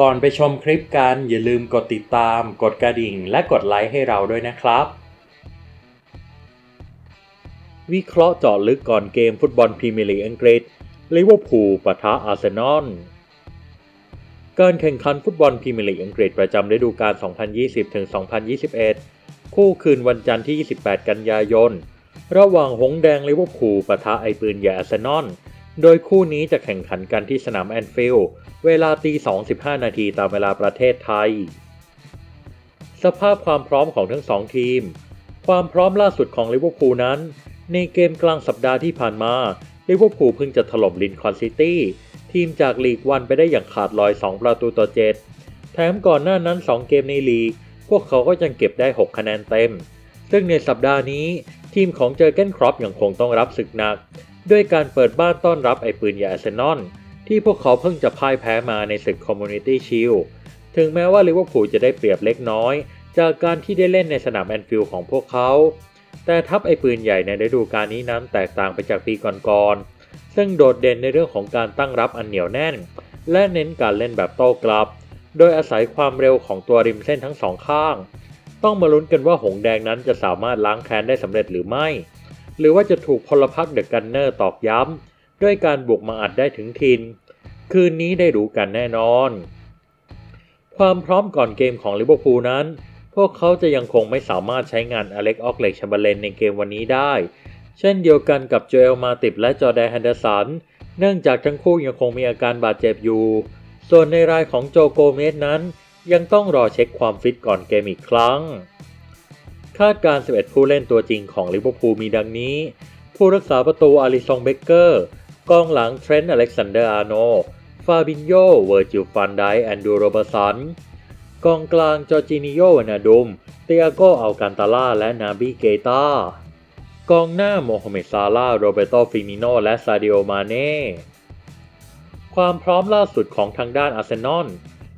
ก่อนไปชมคลิปกันอย่าลืมกดติดตาม กดกระดิ่ง และกดไลค์ให้เราด้วยนะครับ วิเคราะห์เจาะลึกก่อนเกมฟุตบอลพรีเมียร์ลีกอังกฤษลิเวอร์พูลปะทะอาร์เซนอลการแข่งขันฟุตบอลพรีเมียร์ลีกอังกฤษประจำฤดูกาล 2020-2021 คู่คืนวันจันทร์ที่ 28 กันยายน ระหว่างหงส์แดงลิเวอร์พูลปะทะไอปืนใหญ่อาร์เซนอล โดยคู่นี้จะแข่งขันกันที่สนามแอนฟิลด์เวลาตี 2.15 นาทีตามเวลาประเทศไทย สภาพความพร้อมของทั้งสองทีม ความพร้อมล่าสุดของลิเวอร์พูลนั้น ในเกมกลางสัปดาห์ที่ผ่านมาลิเวอร์พูลเพิ่งจะถล่มลินคอนซิตี้ทีมจากลีกวันไปได้อย่างขาดลอย 2 ประตูต่อ 7 แถมก่อนหน้านั้น 2 เกมในลีก พวกเขาก็ยังเก็บได้ 6 คะแนนเต็ม ซึ่งในสัปดาห์นี้ ทีมของเจอเกนครอปยังคงต้องรับศึกหนัก ด้วยการเปิดบ้านต้อนรับไอ้ปืนใหญ่อาร์เซนอลที่พวกเขาเพิ่งจะพ่ายแพ้มาในศึกคอมมูนิตี้ชิลถึงแม้ว่าลิเวอร์พูลจะได้เปรียบเล็กน้อย จากการที่ได้เล่นในสนามแอนฟิลด์ของพวกเขา แต่ทัพไอ้ปืนใหญ่ในฤดูกาลนี้นั้นแตกต่างไปจากปีก่อนๆ ซึ่งโดดเด่นในเรื่องของการตั้งรับอันเหนียวแน่น และเน้นการเล่นแบบโต้กลับ โดยอาศัยความเร็วของตัวริมเส้นทั้งสองข้าง ต้องมาลุ้นกันว่าหงแดงนั้นจะสามารถล้างแค้นได้สำเร็จหรือไม่ หรือว่าจะถูกพลพรรคเดอะกันเนอร์ตอกย้ำ ด้วยการบุกมาอัดได้ถึงทิน คืนนี้ได้รู้กันแน่นอน ความพร้อมก่อนเกมของลิเวอร์พูลนั้น พวกเขาจะยังคงไม่สามารถใช้งานอเล็กออกเล็กชัมเบอร์เลนในเกมวันนี้ได้ เช่นเดียวกันกับโจเอลมาติบและจอแดนแฮนเดอร์สัน เนื่องจากทั้งคู่ยังคงมีอาการบาดเจ็บอยู่ ส่วนในรายของโจโกเมสนั้น ยังต้องรอเช็คความฟิตก่อนเกมอีกครั้ง คาดการ 11 ผู้เล่นตัวจริงของลิเวอร์พูลมีดังนี้ ผู้รักษาประตูอาริซองเบเกอร์กองหลังเทรนต์อเล็กซานเดอร์อาร์โน ฟาบินโย เวอร์จิลฟันไดแอนดูโรเบสัน กองกลางจอร์จินิโยวานาดุม เตียโกอัลกันตาล่าและนาบิเกตากองหน้าโมฮัมเหม็ดซาลาโรเบโตฟิมิโน และซาดิโอ มาเน่ ความพร้อมล่าสุดของทางด้านอาร์เซนอล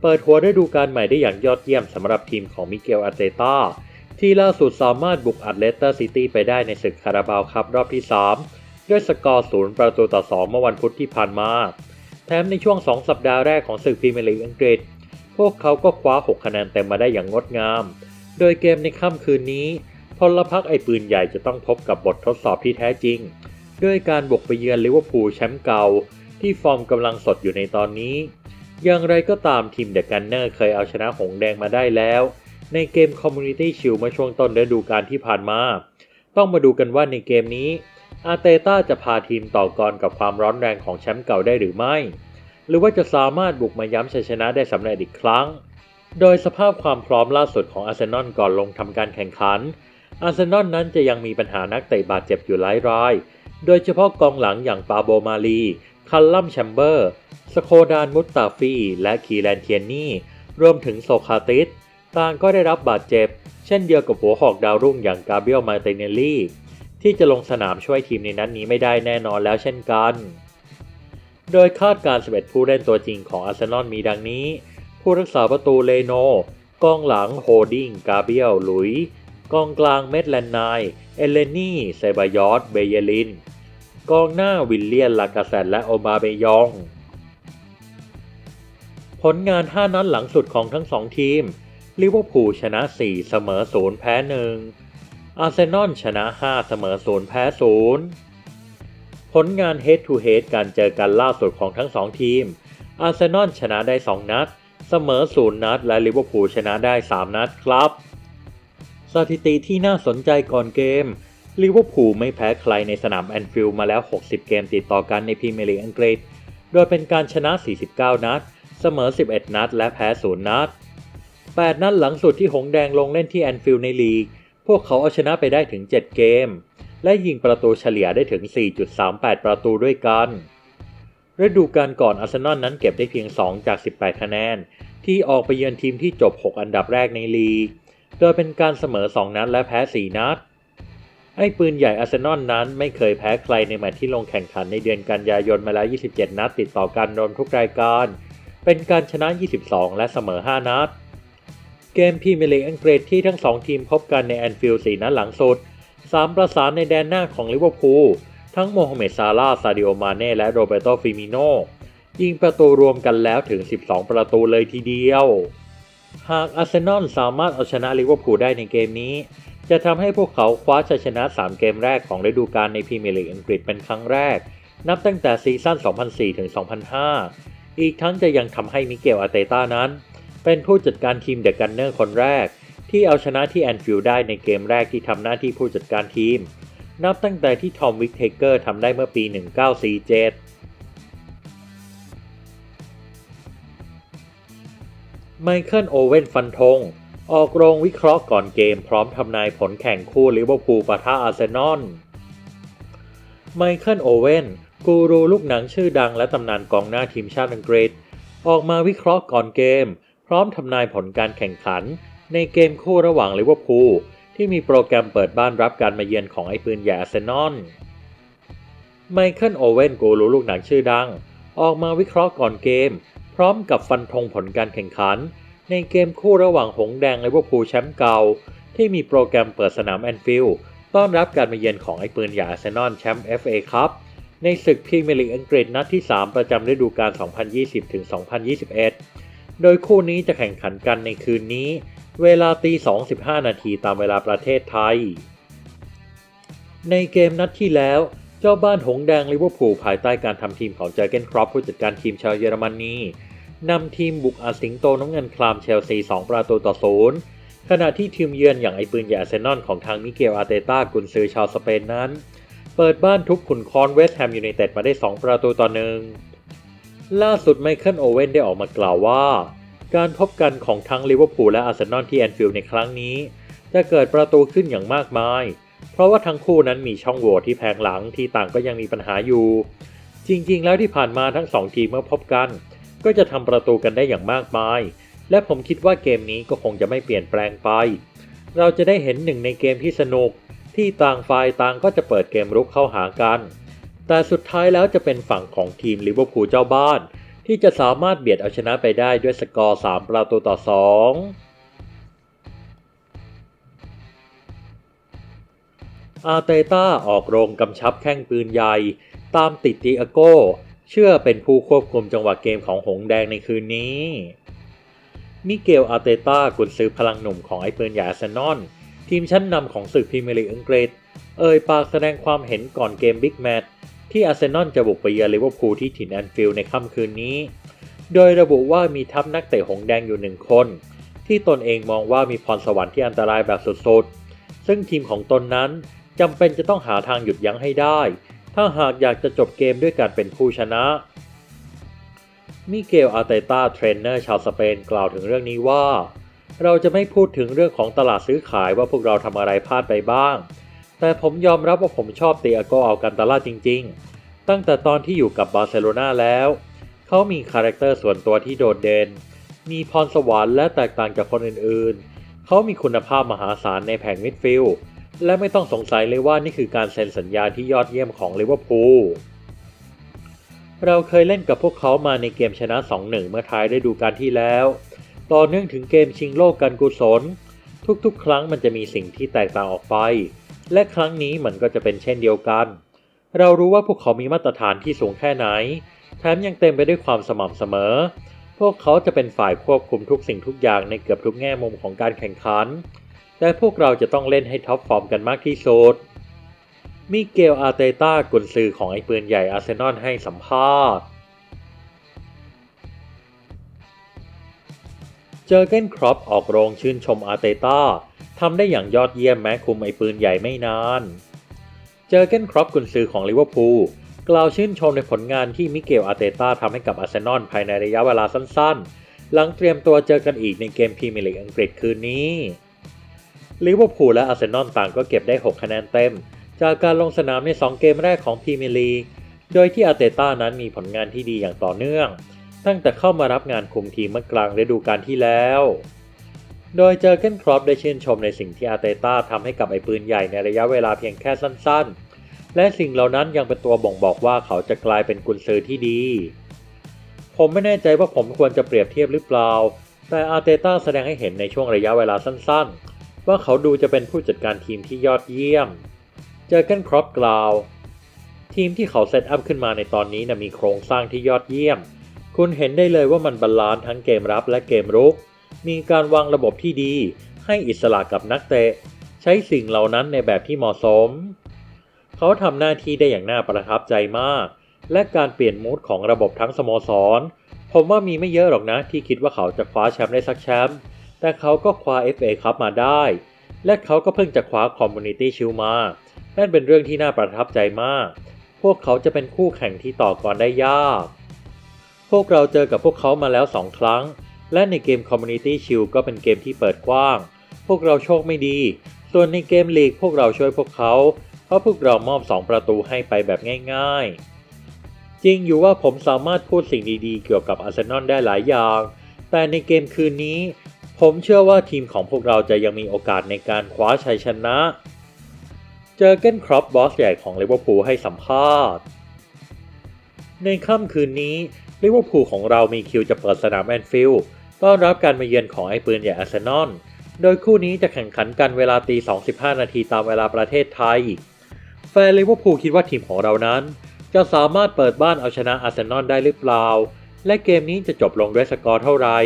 เปิดหัวฤดูกาลใหม่ได้อย่างยอดเยี่ยมสำหรับทีมของมิเกลอาร์เตตา ที่ล่าสุดสามารถบุกอัตเลสเตอร์ซิตี้ไปได้ในศึกคาราบาวคัพรอบที่ 3 ด้วยสกอร์ศูนย์ประตูต่อ 2 เมื่อวันพุธที่ผ่านมา แถมในช่วง 2 สัปดาห์แรกของศึกพรีเมียร์ลีกอังกฤษ พวกเขาก็คว้า 6 คะแนนเต็มมาได้อย่างงดงาม โดยเกมในค่ำคืนนี้พลพรรคไอปืนใหญ่จะต้องพบกับบททดสอบที่แท้จริง ด้วยการบุกไปเยือนลิเวอร์พูลแชมป์เก่า ที่ฟอร์มกำลังสดอยู่ในตอนนี้ อย่างไรก็ตามทีมเดอะกันเนอร์เคยเอาชนะหงแดงมาได้แล้ว ในเกมคอมมูนิตี้ชิลเมื่อช่วงต้นฤดูกาลที่ผ่านมา ต้องมาดูกันว่าในเกมนี้ อาเตต้าจะพาทีมต่อกรกับความร้อนแรงของแชมป์เก่าได้หรือไม่ หรือว่าจะสามารถบุกมาย้ำชัยชนะได้สำเร็จอีกครั้ง โดยสภาพความพร้อมล่าสุดของอาร์เซนอลก่อนลงทำการแข่งขัน อาร์เซนอลนั้นจะยังมีปัญหานักเตะบาดเจ็บอยู่หลายราย โดยเฉพาะกองหลังอย่างปาโบมาลี คัลลัมแชมเบอร์ สโคดานมุตตาฟี และคีแลนเทียนนี่ รวมถึงโซคาติส ต่างก็ได้รับบาดเจ็บ เช่นเดียวกับหัวหอกดาวรุ่งอย่างกาเบรียลมาเตเนลลี่ ที่จะลงสนามช่วยทีมในนัดนนี้ไม่ได้แน่นอนแล้วเช่นกัน โดยคาดการณ์11 ผู้เล่นตัวจริงของอาร์เซนอลมีดังนี้ ผู้รักษาประตูเลโนกองหลังโฮดิงกาเบรียลลุยกองกลางเมดแลนไนเอเลนี่เซบายอสเบเยลิน กองหน้าวิลเลียนลากาเซตและโอบาเบยอง ผลงาน 5 นัดหลังสุดของทั้ง 2 ทีม ลิเวอร์พูลชนะ 4 เสมอ0แพ้ 1 อาร์เซนอลชนะ 5 เสมอ0แพ้ 0 ผลงาน Head to Head การเจอกันล่าสุดของทั้ง 2 ทีม อาร์เซนอลชนะได้ 2 นัด เสมอ 0 นัด และลิเวอร์พูลชนะได้ 3 นัดครับ สถิติที่น่าสนใจก่อนเกมลิเวอร์พูลไม่แพ้ใครในสนามแอนฟิลด์มาแล้ว 60 เกมติดต่อกันในพรีเมียร์ลีกอังกฤษ โดยเป็นการชนะ 49 นัด เสมอ 11 นัด และแพ้ 0 นัด 8 นัดหลังสุดที่หงแดงลงเล่นที่แอนฟิลด์ในลีก พวกเขาเอาชนะไปได้ถึง 7 เกม และยิงประตูเฉลี่ยได้ถึง 4.38 ประตูด้วยกัน ฤดูกาลก่อนอาร์เซนอลนั้นเก็บได้เพียง 2 จาก 18 คะแนน ที่ออกไปเยือนทีมที่จบ 6 อันดับแรกในลีก โดยเป็นการเสมอ 2 นัดและแพ้ 4 นัด ไอ้ปืนใหญ่อาร์เซนอลนั้นไม่เคยแพ้ใครในแมตช์ที่ลงแข่งขันในเดือนกันยายนมาแล้ว 27 นัดติดต่อกันรวมทุกรายการ เป็นการชนะ 22 และเสมอ 5 นัด เกมพรีเมียร์ลีกอังกฤษที่ทั้ง2ทีมพบกันในแอนฟิลด์4นัดหลังสุด 3 ประสานในแดนหน้าของลิเวอร์พูลทั้งโมฮัมเหม็ดซาลาซาดิโอมาเน่และโรเบโตฟิมิโนยิงประตูรวมกันแล้วถึง 12 ประตูเลยทีเดียว หากอาร์เซนอลสามารถเอาชนะลิเวอร์พูลได้ในเกมนี้ จะทำให้พวกเขาคว้าชัยชนะ 3 เกมแรกของฤดูกาลในพรีเมียร์ลีกอังกฤษเป็นครั้งแรก นับตั้งแต่ซีซั่น 2004ถึง2005 อีกทั้งจะยังทำให้มิเกลอาเตต้านั้น เป็นผู้จัดการทีมเดอะกันเนอร์คนแรก ที่เอาชนะที่แอนฟิลด์ได้ในเกมแรกที่ทำหน้าที่ผู้จัดการทีม นับตั้งแต่ที่ทอมวิกเทเกอร์ทำได้เมื่อปี 1947 ไมเคิลโอเว่นฟันธงออกโรงวิเคราะห์ก่อนเกมพร้อมทำนายผลแข่งคู่ลิเวอร์พูลปะทะอาร์เซนอล ไมเคิลโอเว่นกูรูลูกหนังชื่อดังและตำนานกองหน้าทีมชาติอังกฤษ ออกมาวิเคราะห์ก่อนเกม ร้อมทำนายผลการแข่งขัน ในเกมคู่ระหว่างลิเวอร์พูลที่มีโปรแกรมเปิดบ้านรับการมาเยือนของไอ้ปืนใหญ่อาร์เซนอลไมเคิลโอเว่นกูรูลูกหนังชื่อดัง ออกมาวิเคราะห์ก่อนเกม พร้อมกับฟันธงผลการแข่งขัน ในเกมคู่ระหว่างหงแดงลิเวอร์พูลแชมป์เก่า ที่มีโปรแกรมเปิดสนามแอนฟิลด์ต้อนรับการมาเยือนของไอ้ปืนใหญ่อาร์เซนอลแชมป์ FA คัพในศึกพรีเมียร์ลีกอังกฤษนัดที่ 3 ประจำฤดูกาล2020-2021 โดยคู่นี้จะแข่งขันกันในคืนนี้ เวลาตี2.15 นาทีตามเวลาประเทศไทย ในเกมนัดที่แล้ว เจ้าบ้านหงแดงลิเวอร์พูลภายใต้การทำทีมของเจอเกนครอปผู้จัดการทีมชาวเยอรมนีนำทีมบุกอาสิงโตน้ำเงินคลามเชลซี 2 ประตูต่อศูนย์ขณะที่ทีมเยือนอย่างไอปืนใหญ่อาร์เซนอลของทางมิเกลอาร์เตต้ากุนซือชาวสเปนนั้น เปิดบ้านทุบขุนคอนเวสต์แฮมยูไนเต็ดมาได้ 2 ประตูต่อหนึ่ง ล่าสุดไมเคิลโอเว่นได้ออกมากล่าวว่า การพบกันของทั้งลิเวอร์พูลและอาร์เซนอลที่แอนฟิลด์ในครั้งนี้ จะเกิดประตูขึ้นอย่างมากมาย เพราะว่าทั้งคู่นั้นมีช่องโหว่ที่แพงหลังที่ต่างก็ยังมีปัญหาอยู่ จริงๆ แล้วที่ผ่านมาทั้งสองทีมเมื่อพบกัน ก็จะทำประตูกันได้อย่างมากมาย และผมคิดว่าเกมนี้ก็คงจะไม่เปลี่ยนแปลงไป เราจะได้เห็นหนึ่งในเกมที่สนุก ที่ต่างฝ่ายต่างก็จะเปิดเกมรุกเข้าหากัน แต่สุดท้ายแล้วจะเป็นฝั่งของทีมลิเวอร์พูลเจ้าบ้าน ที่จะสามารถเบียดเอาชนะไปได้ด้วยสกอร์ 3 ประตูต่อ 2 อาร์เตต้าออกโรงกำชับแข้งปืนใหญ่ ตามติดติอาโก้ เชื่อเป็นผู้ควบคุมจังหวะเกมของหงแดงในคืนนี้ มิเกลอาร์เตต้ากุนซือพลังหนุ่มของไอ้ปืนใหญ่อาร์เซนอลทีมชั้นนำของศึกพรีเมียร์ลีกอังกฤษ เอ่ยปากแสดงความเห็นก่อนเกมบิ๊กแมตช์ ที่อาร์เซนอลจะบุกไปเยือนลิเวอร์พูลที่ถิ่นแอนฟิลด์ในค่ำคืนนี้ โดยระบุว่ามีทัพนักเตะหงแดงอยู่หนึ่งคน ที่ตนเองมองว่ามีพรสวรรค์ที่อันตรายแบบสุดๆ ซึ่งทีมของตนนั้นจำเป็นจะต้องหาทางหยุดยั้งให้ได้ ถ้าหากอยากจะจบเกมด้วยการเป็นผู้ชนะ มิเกลอาร์เตต้าเทรนเนอร์ชาวสเปนกล่าวถึงเรื่องนี้ว่า เราจะไม่พูดถึงเรื่องของตลาดซื้อขายว่าพวกเราทำอะไรพลาดไปบ้าง แต่ผมยอมรับว่าผมชอบเตียโกเอากันตลาจริง ๆ ตั้งแต่ตอนที่อยู่กับบาร์เซโลนาแล้ว เขามีคาแรคเตอร์ส่วนตัวที่โดดเด่น มีพรสวรรค์และแตกต่างจากคนอื่นๆ เขามีคุณภาพมหาศาลในแผงมิดฟิลด์และไม่ต้องสงสัยเลยว่านี่คือการเซ็นสัญญาที่ยอดเยี่ยมของลิเวอร์พูล เราเคยเล่นกับพวกเขามาในเกมชนะ 2-1 เมื่อท้ายฤดูกาลที่แล้ว ต่อเนื่องถึงเกมชิงโลกกันกุศล ทุกๆ ครั้งมันจะมีสิ่งที่แตกต่างออกไป และครั้งนี้มันก็จะเป็นเช่นเดียวกัน เรารู้ว่าพวกเขามีมาตรฐานที่สูงแค่ไหน แถมยังเต็มไปด้วยความสม่ำเสมอ พวกเขาจะเป็นฝ่ายควบคุมทุกสิ่งทุกอย่างในเกือบทุกแง่มุมของการแข่งขัน แต่พวกเราจะต้องเล่นให้ท็อปฟอร์มกันมากที่สุด มิเกลอาเตต้ากุนซือของไอ้ปืนใหญ่อาร์เซนอลให้สัมภาษณ์เจอเกนครอปออกโรงชื่นชมอาร์เตต้า ทำได้อย่างยอดเยี่ยมแม้คุมไอ้ปืนใหญ่ไม่นาน เจอเกนครอปกุนซือของลิเวอร์พูลกล่าวชื่นชมในผลงานที่มิเกลอาร์เตต้าทำให้กับอาร์เซนอลภายในระยะเวลาสั้นๆ หลังเตรียมตัวเจอกันอีกในเกมพรีเมียร์ลีกอังกฤษคืนนี้ลิเวอร์พูลและอาร์เซนอลต่างก็เก็บได้ 6 คะแนนเต็ม จากการลงสนามใน 2 เกมแรกของพรีเมียร์ลีกโดยที่อาร์เตต้านั้นมีผลงานที่ดีอย่างต่อเนื่อง ตั้งแต่เข้ามารับงานคุมทีมเมื่อกลางฤดูกาลที่แล้ว โดยเจอเกนครอปได้ชื่นชมในสิ่งที่อาเตต้าทำให้กับไอ้ปืนใหญ่ในระยะเวลาเพียงแค่สั้นๆ และสิ่งเหล่านั้นยังเป็นตัวบ่งบอกว่าเขาจะกลายเป็นกุนซือที่ดี ผมไม่แน่ใจว่าผมควรจะเปรียบเทียบหรือเปล่า แต่อาเตต้าแสดงให้เห็นในช่วงระยะเวลาสั้นๆ ว่าเขาดูจะเป็นผู้จัดการทีมที่ยอดเยี่ยม เจอเกนครอปกล่าว ทีมที่เขาเซตอัพขึ้นมาในตอนนี้นะมีโครงสร้างที่ยอดเยี่ยม คุณเห็นได้เลยว่ามันบาลานซ์ทั้งเกมรับและเกมรุก มีการวางระบบที่ดีให้อิสระกับนักเตะ ใช้สิ่งเหล่านั้นในแบบที่เหมาะสม เขาทำหน้าที่ได้อย่างน่าประทับใจมาก และการเปลี่ยนมูดของระบบทั้งสโมสร ผมว่ามีไม่เยอะหรอกนะที่คิดว่าเขาจะคว้าแชมป์ได้สักแชมป์แต่เขาก็คว้า FA คัพมาได้ และเขาก็เพิ่งจะคว้า Community Shield มา นั่นเป็นเรื่องที่น่าประทับใจมาก พวกเขาจะเป็นคู่แข่งที่ต่อกรได้ยาก พวกเราเจอกับพวกเขามาแล้วสองครั้ง และในเกม Community Shield ก็เป็นเกมที่เปิดกว้าง พวกเราโชคไม่ดี ส่วนในเกมลีกพวกเราช่วยพวกเขา เพราะพวกเรามอบ 2 ประตูให้ไปแบบง่ายๆ จริงอยู่ว่าผมสามารถพูดสิ่งดีๆ เกี่ยวกับอาร์เซนอลได้หลายอย่าง แต่ในเกมคืนนี้ ผมเชื่อว่าทีมของพวกเราจะยังมีโอกาสในการคว้าชัยชนะ เจอเกนครอปบอสใหญ่ของลิเวอร์พูลให้สัมภาษณ์ในค่ำคืนนี้ลิเวอร์พูลของเรามีคิวจะเปิดสนามแอนฟิลด์ ต้อนรับการมาเยือนของไอ้ปืนใหญ่อาร์เซนอล โดยคู่นี้จะแข่งขันกันเวลาตี2.15นาทีตามเวลาประเทศไทย แฟนลิเวอร์พูลคิดว่าทีมของเรานั้น จะสามารถเปิดบ้านเอาชนะอาร์เซนอลได้หรือเปล่า และเกมนี้จะจบลงด้วยสกอร์เท่าไหร่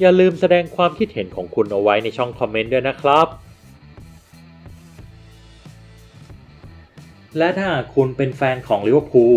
อย่าลืมแสดงความคิดเห็นของคุณเอาไว้ในช่องคอมเมนต์ด้วยนะครับและถ้าคุณเป็นแฟนของลิเวอร์พูล